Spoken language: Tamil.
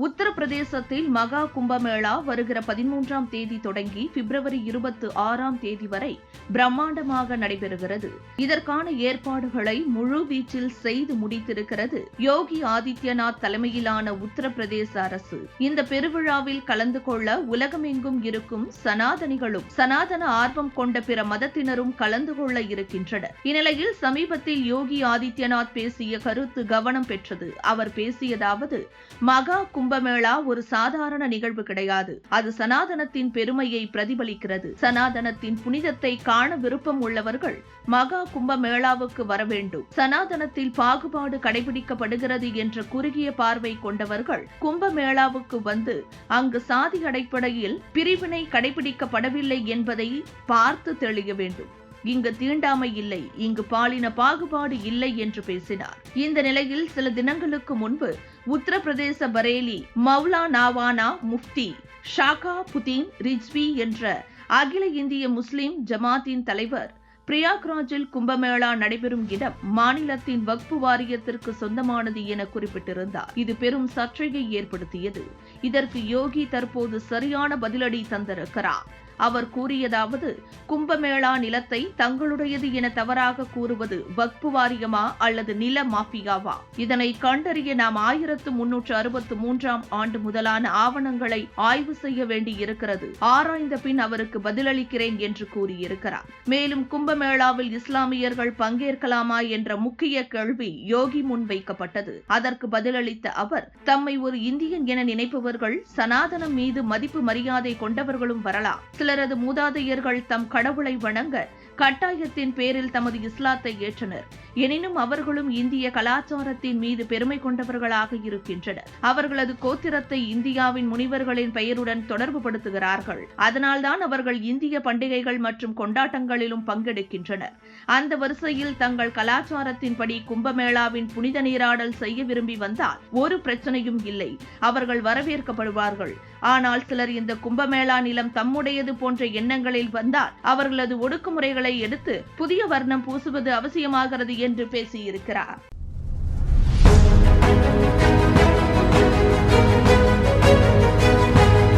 உத்தரப்பிரதேசத்தில் மகா கும்பமேளா வருகிற பதிமூன்றாம் தேதி தொடங்கி பிப்ரவரி இருபத்தி ஆறாம் தேதி வரை பிரம்மாண்டமாக நடைபெறுகிறது. இதற்கான ஏற்பாடுகளை முழு வீச்சில் செய்து முடித்திருக்கிறது யோகி ஆதித்யநாத் தலைமையிலான உத்தரப்பிரதேச அரசு. இந்த பெருவிழாவில் கலந்து கொள்ள உலகமெங்கும் இருக்கும் சனாதனிகளும் சனாதன ஆர்வம் கொண்ட பிற மதத்தினரும் கலந்து கொள்ள இருக்கின்றனர். இந்நிலையில் சமீபத்தில் யோகி ஆதித்யநாத் பேசிய கருத்து கவனம் பெற்றது. அவர் பேசியதாவது மகா கும்ப கும்பமேளா ஒரு சாதாரண நிகழ்வு கிடையாது. அது சனாதனத்தின் பெருமையை பிரதிபலிக்கிறது. சனாதனத்தின் புனிதத்தை காண விருப்பம் உள்ளவர்கள் மகா கும்பமேளாவுக்கு வர வேண்டும். சனாதனத்தில் பாகுபாடு கடைபிடிக்கப்படுகிறது என்ற குறுகிய பார்வை கொண்டவர்கள் கும்பமேளாவுக்கு வந்து அங்கு சாதி அடிப்படையில் பிரிவினை கடைபிடிக்கப்படவில்லை என்பதை பார்த்து தெளிய வேண்டும். இங்கு தீண்டாமை இல்லை இங்கு பாலின பாகுபாடு இல்லை என்று பேசினார். இந்த நிலையில் சில தினங்களுக்கு முன்பு உத்தரப்பிரதேச பரேலி மௌலானாவானா முஃப்தி ஷாகா புதீன் ரிஜ்வி என்ற அகில இந்திய முஸ்லிம் ஜமாத்தின் தலைவர் பிரியாக்ராஜில் கும்பமேளா நடைபெறும் இடம் மாநிலத்தின் வக்பு வாரியத்திற்கு சொந்தமானது என குறிப்பிட்டிருந்தார். இது பெரும் சர்ச்சையை ஏற்படுத்தியது. இதற்கு யோகி தற்போது சரியான பதிலடி தந்திருக்கிறார். அவர் கூறியதாவது கும்பமேளா நிலத்தை தங்களுடையது என தவறாக கூறுவது வக்பு வாரியமா அல்லது நில மாஃபியாவா? இதனை கண்டறிய நாம் ஆயிரத்து முன்னூற்று அறுபத்து மூன்றாம் ஆண்டு முதலான ஆவணங்களை ஆய்வு செய்ய வேண்டியிருக்கிறது. ஆராய்ந்த பின் அவருக்கு பதிலளிக்கிறேன் என்று கூறியிருக்கிறார். மேலும் கும்பமேளாவில் இஸ்லாமியர்கள் பங்கேற்கலாமா என்ற முக்கிய கேள்வி யோகி முன்வைக்கப்பட்டது. அதற்கு பதிலளித்த அவர் தம்மை ஒரு இந்தியன் என நினைப்பவர்கள் சனாதனம் மீது மதிப்பு மரியாதை கொண்டவர்களும் வரலாம். சிலரது மூதாதையர்கள் தம் கடவுளை வணங்க கட்டாயத்தின் பேரில் தமது இஸ்லாத்தை ஏற்றனர். எனினும் அவர்களும் இந்திய கலாச்சாரத்தின் மீது பெருமை கொண்டவர்களாக இருக்கின்றனர். அவர்களது கோத்திரத்தை இந்தியாவின் முனிவர்களின் பெயருடன் தொடர்பு படுத்துகிறார்கள். அதனால்தான் அவர்கள் இந்திய பண்டிகைகள் மற்றும் கொண்டாட்டங்களிலும் பங்கெடுக்கின்றனர். அந்த வரிசையில் தங்கள் கலாச்சாரத்தின்படி கும்பமேளாவின் புனித நீராடல் செய்ய விரும்பி வந்தால் ஒரு பிரச்சனையும் இல்லை. அவர்கள் வரவேற்கப்படுவார்கள். ஆனால் சிலர் இந்த கும்பமேளா நிலம் தம்முடையது போன்ற எண்ணங்களில் வந்தால் அவர்களது ஒடுக்குமுறைகளை எடுத்து புதிய வர்ணம் பூசுவது அவசியமாகிறது என்று பேசியிருக்கிறார்.